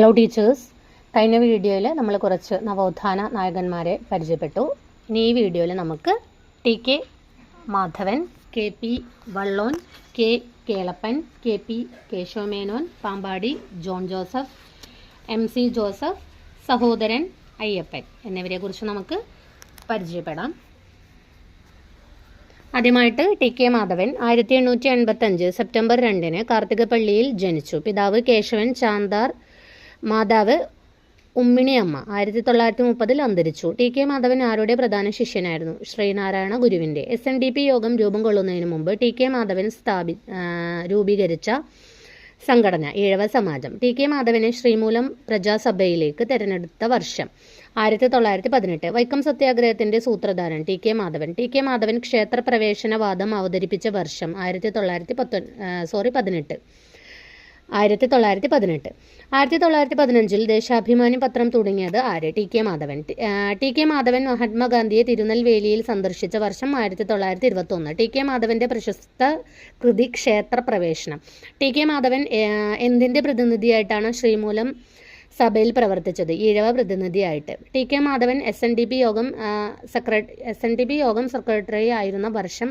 Hello teachers കഴിഞ്ഞ വീഡിയോയിൽ നമ്മൾ കുറച്ച് നവോത്ഥാന നായകന്മാരെ പരിചയപ്പെട്ടു. ഇനി ഈ വീഡിയോയിൽ നമുക്ക് T K Madhavan K P Vallon K Kelappan K P Kesavamenon Pampady John Joseph M C Joseph Sahodaran Ayyappan എന്നിവരെക്കുറിച്ച് നമുക്ക് പരിചയപ്പെടാം. ആദ്യമായിട്ട് ടി കെ മാധവൻ ആയിരത്തി എണ്ണൂറ്റി എൺപത്തഞ്ച് സെപ്റ്റംബർ രണ്ടിന് കാർത്തികപ്പള്ളിയിൽ ജനിച്ചു. പിതാവ് കേശവൻ ചാന്താർ മാതാവ് ഉമ്മിണിയമ്മ ആയിരത്തി തൊള്ളായിരത്തി മുപ്പതിൽ അന്തരിച്ചു. ടി കെ മാധവൻ ആരുടെ പ്രധാന ശിഷ്യനായിരുന്നു? ശ്രീനാരായണ ഗുരുവിന്റെ എസ് എൻ ഡി പി യോഗം രൂപം കൊള്ളുന്നതിന് മുമ്പ് ടി കെ മാധവൻ സ്ഥാപി രൂപീകരിച്ച സംഘടന ഈഴവ സമാജം. ടി കെ മാധവനെ ശ്രീമൂലം പ്രജാസഭയിലേക്ക് തെരഞ്ഞെടുത്ത വർഷം ആയിരത്തി തൊള്ളായിരത്തി പതിനെട്ട് വൈക്കം സത്യാഗ്രഹത്തിന്റെ സൂത്രധാരൻ T K Madhavan. T K Madhavan ക്ഷേത്രപ്രവേശനവാദം അവതരിപ്പിച്ച വർഷം ആയിരത്തി തൊള്ളായിരത്തി പത്തൊ സോറി പതിനെട്ട്. ആയിരത്തി തൊള്ളായിരത്തി പതിനെട്ട് ആയിരത്തി തൊള്ളായിരത്തി പതിനഞ്ചിൽ ദേശാഭിമാനി പത്രം തുടങ്ങിയത് ആര്? T K Madhavan. T- K Madhavan മഹാത്മാഗാന്ധിയെ തിരുനെൽവേലിയിൽ സന്ദർശിച്ച വർഷം ആയിരത്തി തൊള്ളായിരത്തി ഇരുപത്തി ഒന്ന് ടി കെ മാധവന്റെ പ്രശസ്ത കൃതി ക്ഷേത്ര പ്രവേശനം ടി കെ മാധവൻ എന്തിന്റെ പ്രതിനിധിയായിട്ടാണ് ശ്രീമൂലം സഭയിൽ പ്രവർത്തിച്ചത്? ഈഴവ പ്രതിനിധിയായിട്ട്. T K Madhavan S N D P യോഗം secretary S N D P യോഗം സെക്രട്ടറി ആയിരുന്ന വർഷം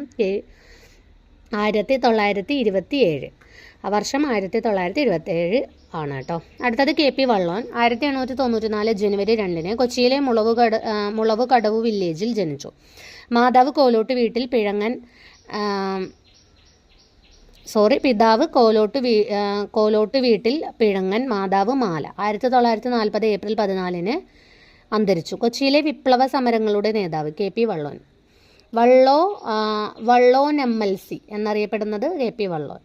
ആയിരത്തി തൊള്ളായിരത്തി ഇരുപത്തി ഏഴ് ആ വർഷം ആയിരത്തി തൊള്ളായിരത്തി ഇരുപത്തി ഏഴ് ആണ് കേട്ടോ. അടുത്തത് കെ പി വള്ളോൻ. ആയിരത്തി എണ്ണൂറ്റി തൊണ്ണൂറ്റി നാല് ജനുവരി രണ്ടിന് കൊച്ചിയിലെ മുളവ് കട മുളവ് കടവ് വില്ലേജിൽ ജനിച്ചു. മാതാവ് കോലോട്ട് വീട്ടിൽ പിഴങ്ങൻ സോറി പിതാവ് കോലോട്ട് വീ കോലോട്ട് വീട്ടിൽ പിഴങ്ങൻ മാതാവ് മാല. ആയിരത്തി തൊള്ളായിരത്തി നാൽപ്പത് ഏപ്രിൽ പതിനാലിന് അന്തരിച്ചു. കൊച്ചിയിലെ വിപ്ലവ സമരങ്ങളുടെ നേതാവ് കെ പി വള്ളോൻ. വള്ളോ വള്ളോൻ എം എൽ സി എന്നറിയപ്പെടുന്നത് K P Vallon.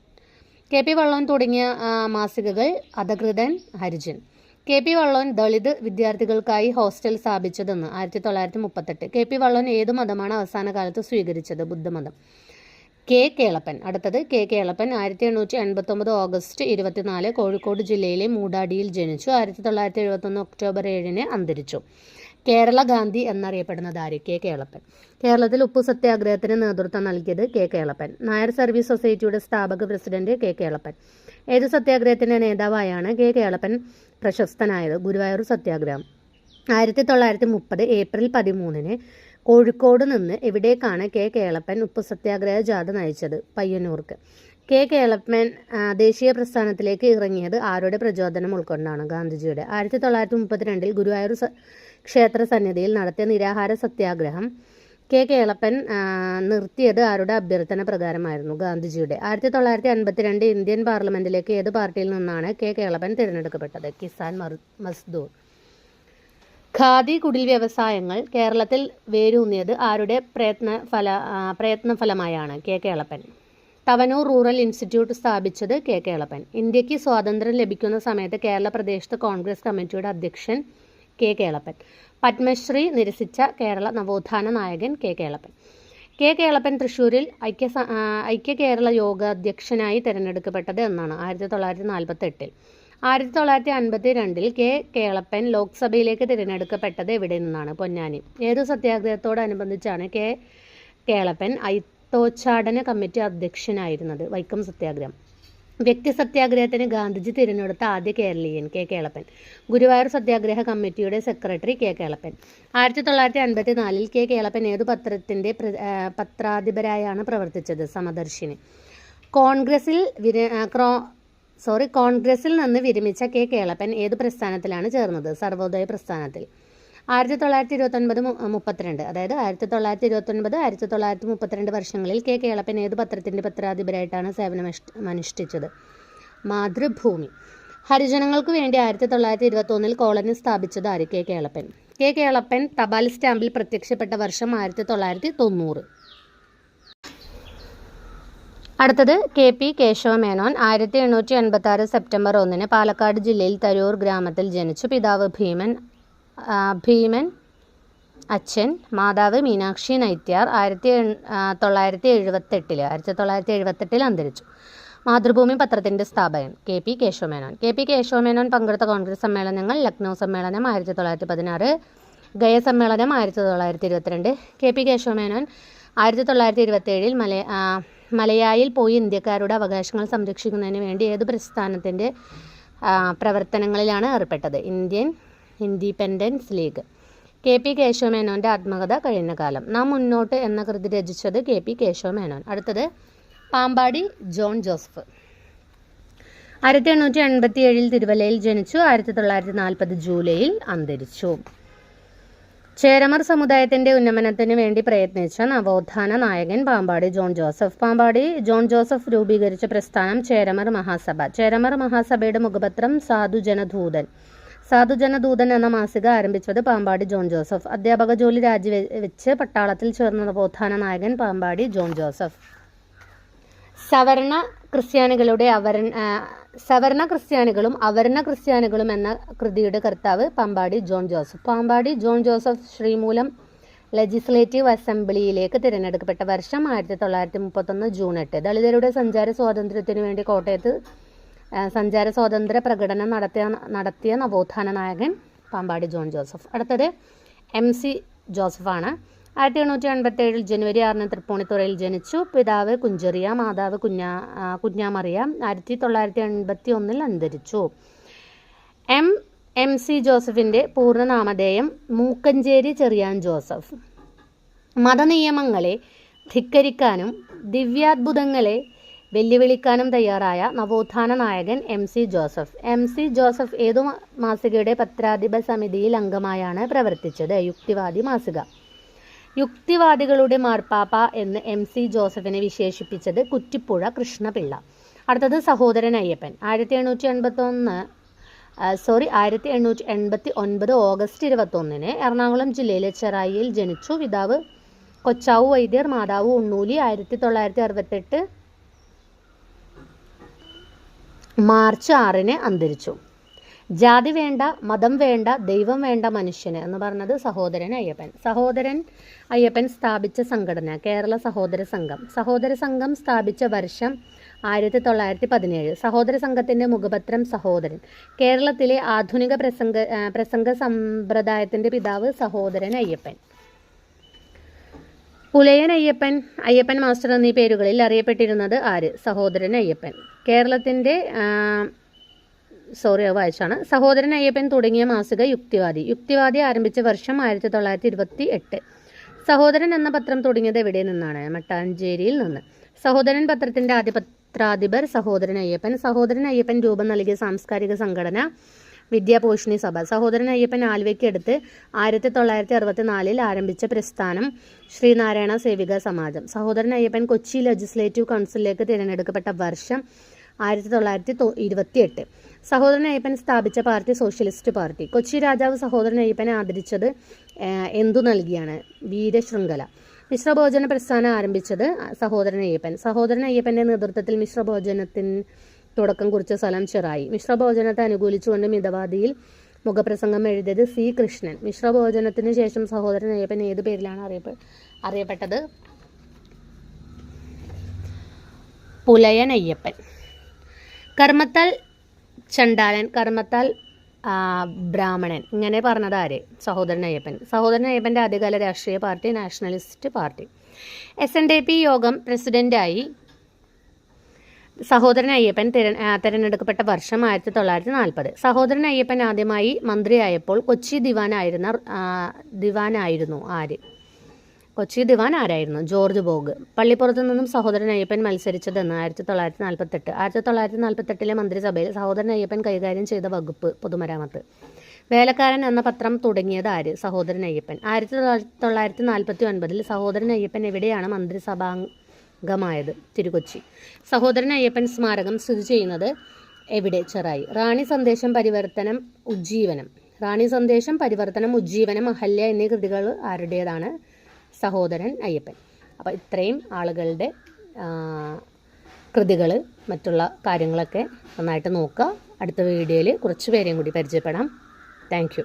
K P Vallon തുടങ്ങിയ മാസികകൾ അധകൃതൻ ഹരിജൻ. കെ പി വള്ളോൻ ദളിത് വിദ്യാർത്ഥികൾക്കായി ഹോസ്റ്റൽ സ്ഥാപിച്ചതെന്ന് ആയിരത്തി തൊള്ളായിരത്തി മുപ്പത്തെട്ട് കെ പി വള്ളോൻ ഏത് മതമാണ് അവസാന കാലത്ത് സ്വീകരിച്ചത്? ബുദ്ധമതം. കെ കേളപ്പൻ. അടുത്തത് കെ കേളപ്പൻ. ആയിരത്തി എണ്ണൂറ്റി എൺപത്തൊമ്പത് ഓഗസ്റ്റ് ഇരുപത്തിനാല് കോഴിക്കോട് ജില്ലയിലെ മൂടാടിയിൽ ജനിച്ചു. ആയിരത്തി തൊള്ളായിരത്തി എഴുപത്തൊന്ന് ഒക്ടോബർ ഏഴിന് അന്തരിച്ചു. കേരള ഗാന്ധി എന്നറിയപ്പെടുന്നത് ആര്? കെ. കേളപ്പൻ. കേരളത്തിൽ ഉപ്പു സത്യാഗ്രഹത്തിന് നേതൃത്വം നൽകിയത് കെ. കേളപ്പൻ. നായർ സർവീസ് സൊസൈറ്റിയുടെ സ്ഥാപക പ്രസിഡന്റ് കെ. കേളപ്പൻ. ഏത് സത്യാഗ്രഹത്തിന്റെ നേതാവായാണ് കെ. കേളപ്പൻ പ്രശസ്തനായത്? ഗുരുവായൂർ സത്യാഗ്രഹം. ആയിരത്തി തൊള്ളായിരത്തി മുപ്പത് ഏപ്രിൽ പതിമൂന്നിന് കോഴിക്കോട് നിന്ന് എവിടേക്കാണ് കെ. കേളപ്പൻ ഉപ്പു സത്യാഗ്രഹ ജാഥ നയിച്ചത്? പയ്യന്നൂർക്ക്. കെ. കേളപ്പൻ ദേശീയ പ്രസ്ഥാനത്തിലേക്ക് ഇറങ്ങിയത് ആരുടെ പ്രചോദനം ഉൾക്കൊണ്ടാണ് ഗാന്ധിജിയുടെ? ആയിരത്തി തൊള്ളായിരത്തി മുപ്പത്തിരണ്ടിൽ ഗുരുവായൂർ സ- ക്ഷേത്ര സന്നിധിയിൽ നടത്തിയ നിരാഹാര സത്യാഗ്രഹം കെ കേളപ്പൻ നിർത്തിയത് ആരുടെ അഭ്യർത്ഥന പ്രകാരമായിരുന്നു? ഗാന്ധിജിയുടെ. ആയിരത്തി തൊള്ളായിരത്തി അൻപത്തിരണ്ട് ഇന്ത്യൻ പാർലമെന്റിലേക്ക് ഏത് പാർട്ടിയിൽ നിന്നാണ് കെ കേളപ്പൻ തിരഞ്ഞെടുക്കപ്പെട്ടത്? കിസാൻ മസ്ദൂർ. ഖാദി കുടിൽ വ്യവസായങ്ങൾ കേരളത്തിൽ വേരൂന്നിയത് ആരുടെ പ്രയത്ന ഫല പ്രയത്ന ഫലമായാണ് K Kelappan. Tavanur rural institute സ്ഥാപിച്ചത് കെ കേളപ്പൻ. ഇന്ത്യയ്ക്ക് സ്വാതന്ത്ര്യം ലഭിക്കുന്ന സമയത്ത് കേരള പ്രദേശത്ത് കോൺഗ്രസ് കമ്മിറ്റിയുടെ അധ്യക്ഷൻ കെ കേളപ്പൻ. പത്മശ്രീ നിരസിച്ച കേരള നവോത്ഥാന നായകൻ കെ കേളപ്പൻ. കെ കേളപ്പൻ തൃശ്ശൂരിൽ ഐക്യ ഐക്യ കേരള യോഗ അധ്യക്ഷനായി തിരഞ്ഞെടുക്കപ്പെട്ടത് എന്നാണ് ആയിരത്തി തൊള്ളായിരത്തി നാൽപ്പത്തി എട്ടിൽ ആയിരത്തി തൊള്ളായിരത്തി അൻപത്തി രണ്ടിൽ കെ കേളപ്പൻ ലോക്സഭയിലേക്ക് തിരഞ്ഞെടുക്കപ്പെട്ടത് എവിടെ നിന്നാണ്? പൊന്നാനി. ഏതു സത്യാഗ്രഹത്തോടനുബന്ധിച്ചാണ് കെ കേളപ്പൻ ഐത്തോച്ചാടന കമ്മിറ്റി അധ്യക്ഷനായിരുന്നത് വൈക്കം സത്യാഗ്രഹം. വ്യക്തി സത്യാഗ്രഹത്തിന് ഗാന്ധിജി തിരഞ്ഞെടുത്ത ആദ്യ കേരളീയൻ കെ കേളപ്പൻ. ഗുരുവായൂർ സത്യാഗ്രഹ കമ്മിറ്റിയുടെ സെക്രട്ടറി കെ കേളപ്പൻ. ആയിരത്തി തൊള്ളായിരത്തി അൻപത്തി നാലിൽ കെ കേളപ്പൻ ഏതു പത്രത്തിന്റെ പ്ര- പത്രാധിപരായാണ് പ്രവർത്തിച്ചത്? സമദർശിനി. കോൺഗ്രസിൽ ക്രോ സോറി കോൺഗ്രസിൽ നിന്ന് വിരമിച്ച കെ കേളപ്പൻ ഏത് പ്രസ്ഥാനത്തിലാണ് ചേർന്നത്? സർവോദയ പ്രസ്ഥാനത്തിൽ. ആയിരത്തി തൊള്ളായിരത്തി ഇരുപത്തൊൻപത് മുപ്പത്തിരണ്ട്. അതായത് ആയിരത്തി തൊള്ളായിരത്തി ഇരുപത്തൊൻപത് ആയിരത്തി തൊള്ളായിരത്തി മുപ്പത്തിരണ്ട് വർഷങ്ങളിൽ കെ. കേളപ്പൻ ഏത് പത്രത്തിന്റെ പത്രാധിപരായിട്ടാണ് സേവനമനുഷ്ഠിച്ചത് അനുഷ്ഠിച്ചത്? മാതൃഭൂമി. ഹരിജനങ്ങൾക്ക് വേണ്ടി ആയിരത്തി തൊള്ളായിരത്തി ഇരുപത്തൊന്നിൽ കോളനി സ്ഥാപിച്ചത് ആര്? കെ. കേളപ്പൻ. കെ. കേളപ്പൻ തപാൽ സ്റ്റാമ്പിൽ പ്രത്യക്ഷപ്പെട്ട വർഷം ആയിരത്തി തൊള്ളായിരത്തി തൊണ്ണൂറ് അടുത്തത് കെ. പി. കേശവ മേനോൻ ആയിരത്തി എണ്ണൂറ്റി എൺപത്തി ആറ് സെപ്റ്റംബർ ഒന്നിന് പാലക്കാട് ജില്ലയിൽ തരൂർ ഗ്രാമത്തിൽ ജനിച്ചു. പിതാവ് ഭീമൻ ഭീമൻ അച്ഛൻ മാതാവ് മീനാക്ഷി നൈത്യാർ ആയിരത്തി തൊള്ളായിരത്തി എഴുപത്തെട്ടിൽ ആയിരത്തി തൊള്ളായിരത്തി എഴുപത്തെട്ടിൽ അന്തരിച്ചു. മാതൃഭൂമി പത്രത്തിന്റെ സ്ഥാപകൻ K P Kesava Menon. K P Kesava Menon പങ്കെടുത്ത കോൺഗ്രസ് സമ്മേളനങ്ങൾ ലക്നൗ സമ്മേളനം ആയിരത്തി തൊള്ളായിരത്തി പതിനാറ് ഗയ സമ്മേളനം ആയിരത്തി തൊള്ളായിരത്തി ഇരുപത്തിരണ്ട്. കെ പി കേശവമേനോൻ ആയിരത്തി തൊള്ളായിരത്തി ഇരുപത്തേഴിൽ മല മലയായിൽ പോയി ഇന്ത്യക്കാരുടെ അവകാശങ്ങൾ സംരക്ഷിക്കുന്നതിന് വേണ്ടി ഏത് പ്രസ്ഥാനത്തിന്റെ പ്രവർത്തനങ്ങളിലാണ് ഏർപ്പെട്ടത്? Indian Independence League K P കേശവമേനോന്റെ ആത്മകഥ കഴിഞ്ഞ കാലം. നാം മുന്നോട്ട് എന്ന കൃതി രചിച്ചത് കെ പി കേശവമേനോൻ അടുത്തത് പാമ്പാടി ജോൺ ജോസഫ്. ആയിരത്തി എണ്ണൂറ്റി എൺപത്തി ഏഴിൽ തിരുവല്ലയിൽ ജനിച്ചു. ആയിരത്തി തൊള്ളായിരത്തി നാൽപ്പത് ജൂലൈയിൽ അന്തരിച്ചു. ചേരമർ സമുദായത്തിന്റെ ഉന്നമനത്തിന് വേണ്ടി പ്രയത്നിച്ച നവോത്ഥാന നായകൻ പാമ്പാടി ജോൺ ജോസഫ്. പാമ്പാടി ജോൺ ജോസഫ് രൂപീകരിച്ച പ്രസ്ഥാനം ചേരമർ മഹാസഭ. ചേരമർ മഹാസഭയുടെ മുഖപത്രം സാധുജനദൂതൻ സാധുജനദൂതൻ എന്ന മാസിക ആരംഭിച്ചത് പാമ്പാടി ജോൺ ജോസഫ്. അധ്യാപക ജോലി രാജിവെച്ച് പട്ടാളത്തിൽ ചേർന്ന നവോത്ഥാന നായകൻ പാമ്പാടി ജോൺ ജോസഫ്. സവർണ ക്രിസ്ത്യാനികളുടെ അവരൻ സവർണ ക്രിസ്ത്യാനികളും അവരണ ക്രിസ്ത്യാനികളും എന്ന കൃതിയുടെ കർത്താവ് പാമ്പാടി ജോൺ ജോസഫ്. പാമ്പാടി ജോൺ ജോസഫ് ശ്രീമൂലം ലെജിസ്ലേറ്റീവ് അസംബ്ലിയിലേക്ക് തിരഞ്ഞെടുക്കപ്പെട്ട വർഷം ആയിരത്തി തൊള്ളായിരത്തി മുപ്പത്തൊന്ന് ജൂൺ എട്ട്. ദളിതരുടെ സഞ്ചാര സ്വാതന്ത്ര്യത്തിനു വേണ്ടി കോട്ടയത്ത് സഞ്ചാര സ്വാതന്ത്ര്യ പ്രകടനം നടത്തിയ നടത്തിയ നവോത്ഥാന നായകൻ പാമ്പാടി ജോൺ ജോസഫ്. അടുത്തത് എം സി ജോസഫാണ്. ആയിരത്തി എണ്ണൂറ്റി എൺപത്തി ഏഴിൽ ജനുവരി ആറിന് തൃപ്പൂണിത്തുറയിൽ ജനിച്ചു. പിതാവ് കുഞ്ചെറിയ മാതാവ് കുഞ്ഞാ കുഞ്ഞാമറിയ ആയിരത്തി തൊള്ളായിരത്തി എൺപത്തി ഒന്നിൽ അന്തരിച്ചു. എം എം സി ജോസഫിന്റെ പൂർണനാമധേയം മൂക്കഞ്ചേരി ചെറിയാൻ ജോസഫ്. മതനിയമങ്ങളെ ധിക്കരിക്കാനും ദിവ്യാത്ഭുതങ്ങളെ വെല്ലുവിളിക്കാനും തയ്യാറായ നവോത്ഥാന നായകൻ M C Joseph. M C Joseph ഏതു മാസികയുടെ പത്രാധിപ സമിതിയിൽ അംഗമായാണ് പ്രവർത്തിച്ചത്? യുക്തിവാദി മാസിക. യുക്തിവാദികളുടെ മാർപ്പാപ്പ എന്ന് എം സി ജോസഫിനെ വിശേഷിപ്പിച്ചത് കുറ്റിപ്പുഴ കൃഷ്ണപിള്ള. അടുത്തത് സഹോദരൻ അയ്യപ്പൻ. ആയിരത്തി എണ്ണൂറ്റി എൺപത്തി ഒന്ന് സോറി ആയിരത്തി എണ്ണൂറ്റി എൺപത്തി ഒൻപത് ഓഗസ്റ്റ് ഇരുപത്തൊന്നിന് എറണാകുളം ജില്ലയിലെ ചെറായിയിൽ ജനിച്ചു. പിതാവ് കൊച്ചാവു വൈദ്യർ മാതാവ് ഉണ്ണൂലി. ആയിരത്തി തൊള്ളായിരത്തി അറുപത്തെട്ട് മാർച്ച് ആറിന് അന്തരിച്ചു. ജാതി വേണ്ട മതം വേണ്ട ദൈവം വേണ്ട മനുഷ്യന് എന്ന് പറഞ്ഞത് സഹോദരൻ അയ്യപ്പൻ. സഹോദരൻ അയ്യപ്പൻ സ്ഥാപിച്ച സംഘടന കേരള സഹോദര സംഘം. സഹോദര സംഘം സ്ഥാപിച്ച വർഷം ആയിരത്തി തൊള്ളായിരത്തി പതിനേഴ് സഹോദര സംഘത്തിന്റെ മുഖപത്രം സഹോദരൻ. കേരളത്തിലെ ആധുനിക പ്രസംഗ പ്രസംഗ സമ്പ്രദായത്തിന്റെ പിതാവ് സഹോദരൻ അയ്യപ്പൻ. പുലയൻ അയ്യപ്പൻ അയ്യപ്പൻ മാസ്റ്റർ എന്നീ പേരുകളിൽ അറിയപ്പെട്ടിരുന്നത് ആര്? സഹോദരൻ അയ്യപ്പൻ. കേരളത്തിന്റെ സോറി വായിച്ചാണ്. സഹോദരൻ അയ്യപ്പൻ തുടങ്ങിയ മാസിക യുക്തിവാദി. യുക്തിവാദി ആരംഭിച്ച വർഷം ആയിരത്തി തൊള്ളായിരത്തി ഇരുപത്തി എട്ട് സഹോദരൻ എന്ന പത്രം തുടങ്ങിയത് എവിടെ നിന്നാണ്? മട്ടാഞ്ചേരിയിൽ നിന്ന്. സഹോദരൻ പത്രത്തിന്റെ ആദ്യ പത്രാധിപർ സഹോദരൻ അയ്യപ്പൻ. സഹോദരൻ അയ്യപ്പൻ രൂപം നൽകിയ സാംസ്കാരിക സംഘടന വിദ്യാപോഷിണി സഭ. സഹോദരൻ അയ്യപ്പൻ ആലുവയ്ക്ക് അടുത്ത് ആയിരത്തി തൊള്ളായിരത്തി അറുപത്തിനാലിൽ ആരംഭിച്ച പ്രസ്ഥാനം ശ്രീനാരായണ സേവിക സമാജം. സഹോദരൻ അയ്യപ്പൻ കൊച്ചി ലെജിസ്ലേറ്റീവ് കൗൺസിലിലേക്ക് തിരഞ്ഞെടുക്കപ്പെട്ട വർഷം ആയിരത്തി തൊള്ളായിരത്തി ഇരുപത്തിയെട്ട് സഹോദരൻ അയ്യപ്പൻ സ്ഥാപിച്ച പാർട്ടി സോഷ്യലിസ്റ്റ് പാർട്ടി. കൊച്ചി രാജാവ് സഹോദരൻ അയ്യപ്പനെ ആദരിച്ചത് എന്തു നൽകിയാണ്? വീരശൃംഖല. മിശ്രഭോജന പ്രസ്ഥാനം ആരംഭിച്ചത് സഹോദരൻ അയ്യപ്പൻ. സഹോദരൻ അയ്യപ്പന്റെ നേതൃത്വത്തിൽ മിശ്രഭോജനത്തിന് തുടക്കം കുറിച്ച സ്ഥലം ചെറായി മിശ്രഭോജനത്തെ അനുകൂലിച്ചുകൊണ്ട് മിതവാദിയിൽ മുഖപ്രസംഗം എഴുതിയത് സി കൃഷ്ണൻ. മിശ്രഭോജനത്തിന് ശേഷം സഹോദരൻ അയ്യപ്പൻ ഏത് പേരിലാണ് അറിയപ്പെ അറിയപ്പെട്ടത്? പുലയൻ അയ്യപ്പൻ. കർമ്മത്താൽ ചണ്ടാലൻ കർമ്മത്താൽ ബ്രാഹ്മണൻ. ഇങ്ങനെ പറഞ്ഞത് ആര്? സഹോദരൻ അയ്യപ്പൻ. സഹോദരൻ അയ്യപ്പന്റെ ആദ്യകാല രാഷ്ട്രീയ party nationalist party. S N D P യോഗം പ്രസിഡന്റായി സഹോദരൻ അയ്യപ്പൻ തിര- തിരഞ്ഞെടുക്കപ്പെട്ട വർഷം ആയിരത്തി തൊള്ളായിരത്തി നാൽപ്പത് സഹോദരൻ അയ്യപ്പൻ ആദ്യമായി മന്ത്രിയായപ്പോൾ കൊച്ചി ദിവാനായിരുന്ന ദിവാനായിരുന്നു ആര്? കൊച്ചി ദിവാൻ ആരായിരുന്നു ജോർജ് ബോഗ്. പള്ളിപ്പുറത്തു നിന്നും സഹോദരൻ അയ്യപ്പൻ മത്സരിച്ചതെന്ന് ആയിരത്തി തൊള്ളായിരത്തി നാൽപ്പത്തെട്ട് ആയിരത്തി തൊള്ളായിരത്തി നാൽപ്പത്തെട്ടിലെ മന്ത്രിസഭയിൽ സഹോദരൻ അയ്യപ്പൻ കൈകാര്യം ചെയ്ത വകുപ്പ് പൊതുമരാമത്ത്. വേലക്കാരൻ എന്ന പത്രം തുടങ്ങിയത് ആര്? സഹോദരൻ അയ്യപ്പൻ ആയിരത്തി തൊള്ളായിരത്തി നാൽപ്പത്തി ഒൻപതിൽ സഹോദരൻ അയ്യപ്പൻ എവിടെയാണ് മന്ത്രിസഭാംഗമായത് തിരുകൊച്ചി. സഹോദരൻ അയ്യപ്പൻ സ്മാരകം സ്ഥിതി ചെയ്യുന്നത് എവിടെ? ചെറായി. റാണി സന്ദേശം പരിവർത്തനം ഉജ്ജീവനം. റാണി സന്ദേശം പരിവർത്തനം ഉജ്ജീവനം അഹല്യ എന്നീ കൃതികൾ ആരുടേതാണ്? സഹോദരൻ അയ്യപ്പൻ. അപ്പോൾ ഇത്രയും ആളുകളുടെ കൃതികൾ മറ്റുള്ള കാര്യങ്ങളൊക്കെ നന്നായിട്ട് നോക്കുക. അടുത്ത വീഡിയോയിൽ കുറച്ച് പേരെയും കൂടി പരിചയപ്പെടാം. താങ്ക്